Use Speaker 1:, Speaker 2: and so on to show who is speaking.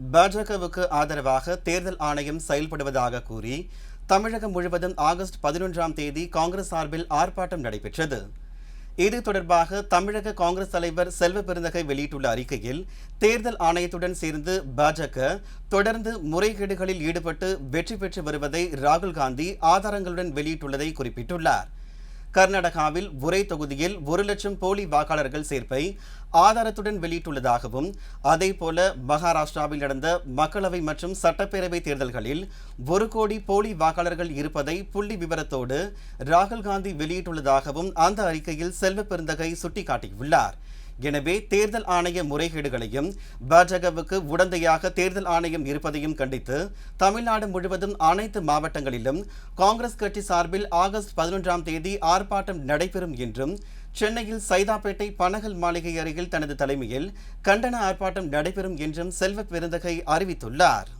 Speaker 1: பாஜகவுக்கு ஆதரவாக தேர்தல் ஆணையம் செயல்படுவதாக கூறி தமிழகம் முழுவதும் ஆகஸ்ட் பதினொன்றாம் தேதி காங்கிரஸ் சார்பில் ஆர்ப்பாட்டம் நடைபெற்றது. இது தொடர்பாக தமிழக காங்கிரஸ் தலைவர் செல்வ பெருந்தகை வெளியிட்டுள்ள அறிக்கையில் தேர்தல் ஆணையத்துடன் சேர்ந்து பாஜக தொடர்ந்து முறைகேடுகளில் ஈடுபட்டு வெற்றி பெற்று வருவதை ராகுல் காந்தி ஆதாரங்களுடன் வெளியிட்டுள்ளதை குறிப்பிட்டுள்ளார். கர்நாடகாவில் உரை தொகுதியில் ஒரு லட்சம் போலி வாக்காளர்கள் சேர்ப்பை ஆதாரத்துடன் வெளியிட்டுள்ளதாகவும் அதேபோல மகாராஷ்டிராவில் நடந்த மக்களவை மற்றும் சட்டப்பேரவை தேர்தல்களில் ஒரு கோடி போலி வாக்காளர்கள் இருப்பதை புள்ளி விவரத்தோடு ராகுல் காந்தி வெளியிட்டுள்ளதாகவும் அந்த அறிக்கையில் செல்வ பெருந்தகை சுட்டிக்காட்டியுள்ளார். எனவே தேர்தல் ஆணைய முறைகேடுகளையும் பாஜகவுக்கு உடந்தையாக தேர்தல் ஆணையம் இருப்பதையும் கண்டித்து தமிழ்நாடு முழுவதும் அனைத்து மாவட்டங்களிலும் காங்கிரஸ் கட்சி சார்பில் ஆகஸ்ட் பதினொன்றாம் தேதி ஆர்ப்பாட்டம் நடைபெறும் என்றும் சென்னையில் சைதாப்பேட்டை பனகல் மாளிகை அருகில் தனது தலைமையில் கண்டன ஆர்ப்பாட்டம் நடைபெறும் என்றும் செல்வ பெருந்தகை அறிவித்துள்ளார்.